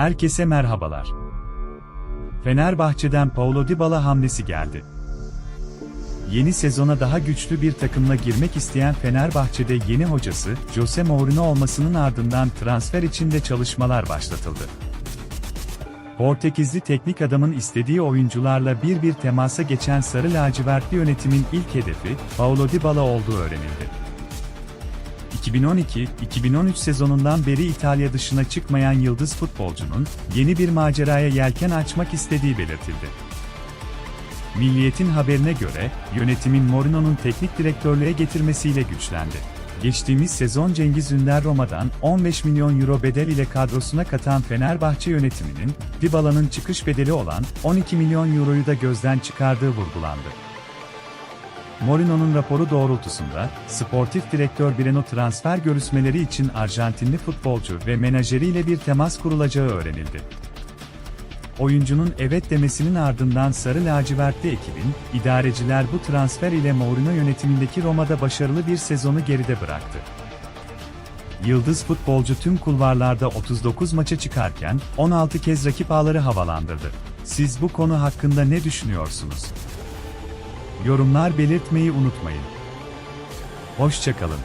Herkese merhabalar. Fenerbahçe'den Paulo Dybala hamlesi geldi. Yeni sezona daha güçlü bir takımla girmek isteyen Fenerbahçe'de yeni hocası Jose Mourinho olmasının ardından transfer için de çalışmalar başlatıldı. Portekizli teknik adamın istediği oyuncularla bir bir temasa geçen Sarı Lacivertli yönetimin ilk hedefi Paulo Dybala olduğu öğrenildi. 2012-2013 sezonundan beri İtalya dışına çıkmayan yıldız futbolcunun yeni bir maceraya yelken açmak istediği belirtildi. Milliyetin haberine göre, yönetimin Mourinho'nun teknik direktörlüğe getirmesiyle güçlendi. Geçtiğimiz sezon Cengiz Ünder Roma'dan 15 milyon euro bedel ile kadrosuna katan Fenerbahçe yönetiminin, Dybala'nın çıkış bedeli olan 12 milyon euroyu da gözden çıkardığı vurgulandı. Mourinho'nun raporu doğrultusunda, sportif direktör Breno transfer görüşmeleri için Arjantinli futbolcu ve menajeriyle bir temas kurulacağı öğrenildi. Oyuncunun evet demesinin ardından Sarı Lacivertli ekibin, idareciler bu transfer ile Mourinho yönetimindeki Roma'da başarılı bir sezonu geride bıraktı. Yıldız futbolcu tüm kulvarlarda 39 maça çıkarken 16 kez rakip ağları havalandırdı. Siz bu konu hakkında ne düşünüyorsunuz? Yorumlar belirtmeyi unutmayın. Hoşçakalın.